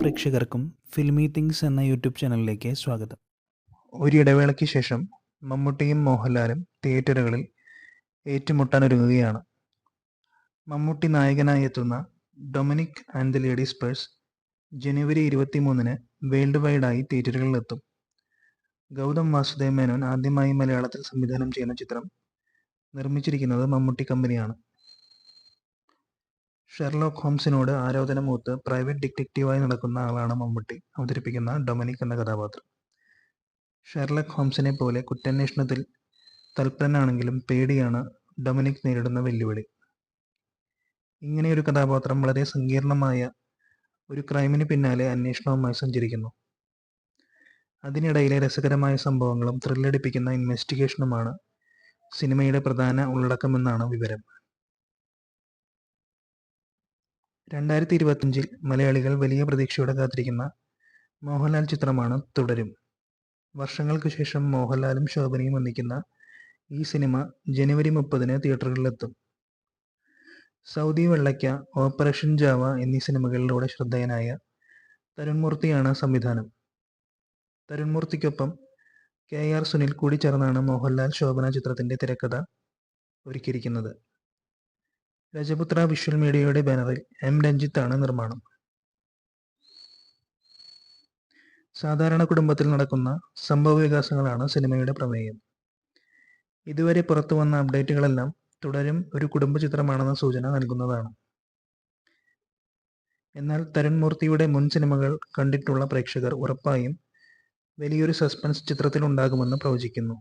പ്രേക്ഷകർക്കും ഫിലിമി തിങ്സ് എന്ന യൂട്യൂബ് ചാനലിലേക്ക് സ്വാഗതം. ഒരിടവേളയ്ക്ക് ശേഷം മമ്മൂട്ടിയും മോഹൻലാലും തിയേറ്ററുകളിൽ ഏറ്റുമുട്ടാനൊരുങ്ങുകയാണ് മമ്മൂട്ടി നായകനായി എത്തുന്ന Dominic and the ladies purse ജനുവരി ഇരുപത്തിമൂന്നിന് വേൾഡ് വൈഡായി തിയേറ്ററുകളിലെത്തും ഗൗതം വാസുദേവ് മേനോൻ ആദ്യമായി മലയാളത്തിൽ സംവിധാനം ചെയ്യുന്ന ചിത്രം നിർമ്മിച്ചിരിക്കുന്നത് മമ്മൂട്ടി കമ്പനിയാണ്. ഷെർലോക്ക് ഹോംസിനോട് ആരാധന മൂത്ത് പ്രൈവറ്റ് ഡിറ്റക്റ്റീവായി നടക്കുന്ന ആളാണ് മമ്മൂട്ടി അവതരിപ്പിക്കുന്ന ഡൊമിനിക് എന്ന കഥാപാത്രം. ഷെർലക് ഹോംസിനെ പോലെ കുറ്റാന്വേഷണത്തിൽ തൽപരനാണെങ്കിലും പേടിയാണ് ഡൊമിനിക് നേരിടുന്ന വെല്ലുവിളി. ഇങ്ങനെയൊരു കഥാപാത്രം വളരെ സങ്കീർണമായ ഒരു ക്രൈമിന് പിന്നാലെ അന്വേഷണവുമായി സഞ്ചരിക്കുന്നു. അതിനിടയിലെ രസകരമായ സംഭവങ്ങളും ത്രില്ലടിപ്പിക്കുന്ന ഇൻവെസ്റ്റിഗേഷനുമാണ് സിനിമയുടെ പ്രധാന ഉള്ളടക്കമെന്നാണ് വിവരം. രണ്ടായിരത്തി ഇരുപത്തിയഞ്ചിൽ മലയാളികൾ വലിയ പ്രതീക്ഷയോടെ കാത്തിരിക്കുന്ന മോഹൻലാൽ ചിത്രമാണ് തുടരും. വർഷങ്ങൾക്ക് ശേഷം മോഹൻലാലും ശോഭനയും ഒന്നിക്കുന്ന ഈ സിനിമ ജനുവരി മുപ്പതിന് തിയേറ്ററുകളിലെത്തും. സൗദി വെള്ളയ്ക്ക ഓപ്പറേഷൻ ജാവ എന്നീ സിനിമകളിലൂടെ ശ്രദ്ധേയനായ തരുൺമൂർത്തിയാണ് സംവിധാനം. തരുൺമൂർത്തിക്കൊപ്പം കെ ആർ സുനിൽ കൂടി ചേർന്നാണ് മോഹൻലാൽ ശോഭന ചിത്രത്തിന്റെ തിരക്കഥ ഒരുക്കിയിരിക്കുന്നത്. രജപുത്ര വിഷ്വൽ മീഡിയയുടെ ബാനറിൽ എം രഞ്ജിത്താണ് നിർമ്മാണം. സാധാരണ കുടുംബത്തിൽ നടക്കുന്ന സംഭവ വികാസങ്ങളാണ് സിനിമയുടെ പ്രമേയം. ഇതുവരെ പുറത്തു വന്ന അപ്ഡേറ്റുകളെല്ലാം തുടരും ഒരു കുടുംബ ചിത്രമാണെന്ന സൂചന നൽകുന്നതാണ്. എന്നാൽ തരുൺ മൂർത്തിയുടെ മുൻ സിനിമകൾ കണ്ടിട്ടുള്ള പ്രേക്ഷകർ ഉറപ്പായും വലിയൊരു സസ്പെൻസ് ചിത്രത്തിലുണ്ടാകുമെന്ന് പ്രവചിക്കുന്നു.